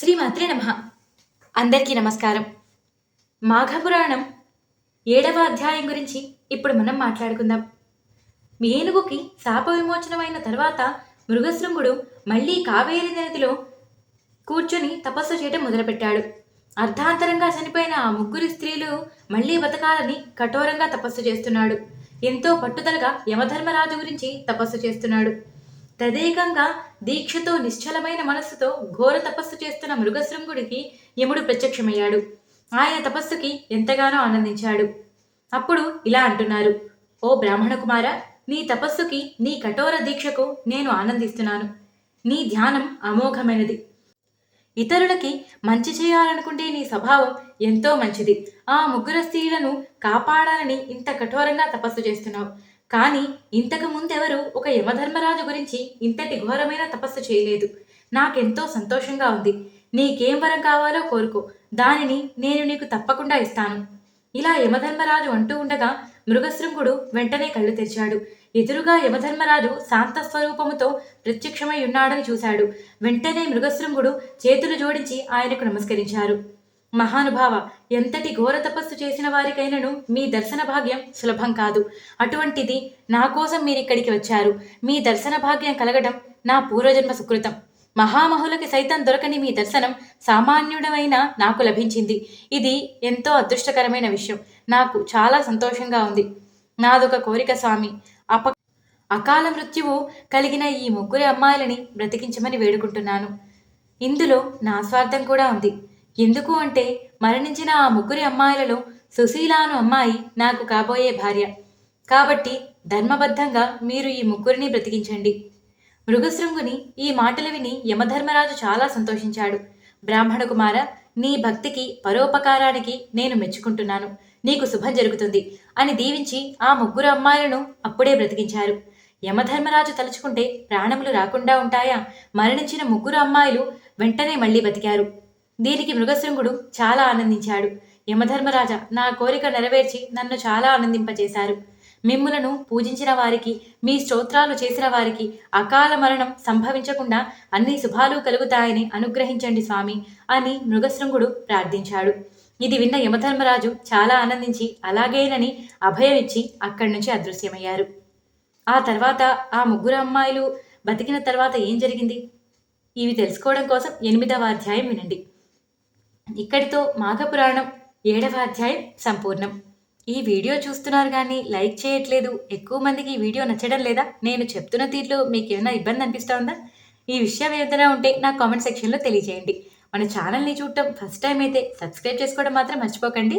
శ్రీమాత్రే నమ. అందరికీ నమస్కారం. మాఘపురాణం ఏడవ అధ్యాయం గురించి ఇప్పుడు మనం మాట్లాడుకుందాం. ఏనుగుకి శాప విమోచనమైన తర్వాత మృగశృంగుడు మళ్ళీ కావేరి నదిలో కూర్చొని తపస్సు చేయడం మొదలుపెట్టాడు. అర్ధాంతరంగా చనిపోయిన ఆ ముగ్గురు స్త్రీలు మళ్ళీ బతకాలని కఠోరంగా తపస్సు చేస్తున్నాడు. ఎంతో పట్టుదలగా యమధర్మరాజు గురించి తపస్సు చేస్తున్నాడు. తదేకంగా దీక్షతో నిశ్చలమైన మనస్సుతో ఘోర తపస్సు చేస్తున్న మృగశృంగుడికి యముడు ప్రత్యక్షమయ్యాడు. ఆయన తపస్సుకి ఎంతగానో ఆనందించాడు. అప్పుడు ఇలా అంటున్నారు ఓ బ్రాహ్మణ కుమార నీ తపస్సుకి నీ కఠోర దీక్షకు నేను ఆనందిస్తున్నాను. నీ ధ్యానం అమోఘమైనది. ఇతరులకి మంచి చేయాలనుకుంటే నీ స్వభావం ఎంతో మంచిది. ఆ ముగ్గురు స్త్రీలను కాపాడాలని ఇంత కఠోరంగా తపస్సు చేస్తున్నావు. కానీ ఇంతకు ముందెవరు ఒక యమధర్మరాజు గురించి ఇంతటి ఘోరమైన తపస్సు చేయలేదు. నాకెంతో సంతోషంగా ఉంది. నీకేం వరం కావాలో కోరుకో. దానిని నేను నీకు తప్పకుండా ఇస్తాను. ఇలా యమధర్మరాజు అంటూ ఉండగా మృగశృంగుడు వెంటనే కళ్ళు తెరిచాడు. ఎదురుగా యమధర్మరాజు శాంత స్వరూపముతో ప్రత్యక్షమై ఉన్నాడని చూశాడు. వెంటనే మృగశృంగుడు చేతులు జోడించి ఆయనకు నమస్కరించారు. మహానుభావ ఎంతటి ఘోర తపస్సు చేసిన వారికైనను మీ దర్శన భాగ్యం సులభం కాదు. అటువంటిది నా కోసం మీరిక్కడికి వచ్చారు. మీ దర్శన భాగ్యం కలగడం నా పూర్వజన్మ సుకృతం. మహామహులకి సైతం దొరకని మీ దర్శనం సామాన్యుడమైన నాకు లభించింది. ఇది ఎంతో అదృష్టకరమైన విషయం. నాకు చాలా సంతోషంగా ఉంది. నాదొక కోరిక స్వామి. అప అకాల మృత్యువు కలిగిన ఈ ముగ్గురి అమ్మాయిలని బ్రతికించమని వేడుకుంటున్నాను. ఇందులో నా స్వార్థం కూడా ఉంది. ఎందుకు అంటే మరణించిన ఆ ముగ్గురి అమ్మాయిలలో సుశీల అను అమ్మాయి నాకు కాబోయే భార్య. కాబట్టి ధర్మబద్ధంగా మీరు ఈ ముగ్గురిని బ్రతికించండి. మృగశృంగుని ఈ మాటలు విని యమధర్మరాజు చాలా సంతోషించాడు. బ్రాహ్మణ కుమార నీ భక్తికి పరోపకారానికి నేను మెచ్చుకుంటున్నాను. నీకు శుభం జరుగుతుంది అని దీవించి ఆ ముగ్గురు అమ్మాయిలను అప్పుడే బ్రతికించారు. యమధర్మరాజు తలుచుకుంటే ప్రాణములు రాకుండా ఉంటాయా? మరణించిన ముగ్గురు అమ్మాయిలు వెంటనే మళ్ళీ బతికారు. దీనికి మృగశృంగుడు చాలా ఆనందించాడు. యమధర్మరాజా నా కోరిక నెరవేర్చి నన్ను చాలా ఆనందింపచేశారు మిమ్ములను పూజించిన వారికి మీ స్తోత్రాలు చేసిన వారికి అకాల మరణం సంభవించకుండా అన్ని శుభాలు కలుగుతాయని అనుగ్రహించండి స్వామి అని మృగశృంగుడు ప్రార్థించాడు. ఇది విన్న యమధర్మరాజు చాలా ఆనందించి అలాగేనని అభయం ఇచ్చి అక్కడి నుంచి అదృశ్యమయ్యారు. ఆ తర్వాత ఆ ముగ్గురు అమ్మాయిలు బతికిన తర్వాత ఏం జరిగింది? ఇవి తెలుసుకోవడం కోసం ఎనిమిదవ అధ్యాయం వినండి. ఇక్కడితో మాఘపురాణం ఏడవ అధ్యాయం సంపూర్ణం. ఈ వీడియో చూస్తున్నారు కానీ లైక్ చేయట్లేదు. ఎక్కువ మందికి ఈ వీడియో నచ్చడం లేదా? నేను చెప్తున్న తీరులో మీకు ఏమైనా ఇబ్బంది అనిపిస్తోందా? ఈ విషయం ఏదైనా ఉంటే నా కామెంట్ సెక్షన్లో తెలియజేయండి. మన ఛానల్ని చూడటం ఫస్ట్ టైం అయితే సబ్స్క్రైబ్ చేసుకోవడం మాత్రం మర్చిపోకండి.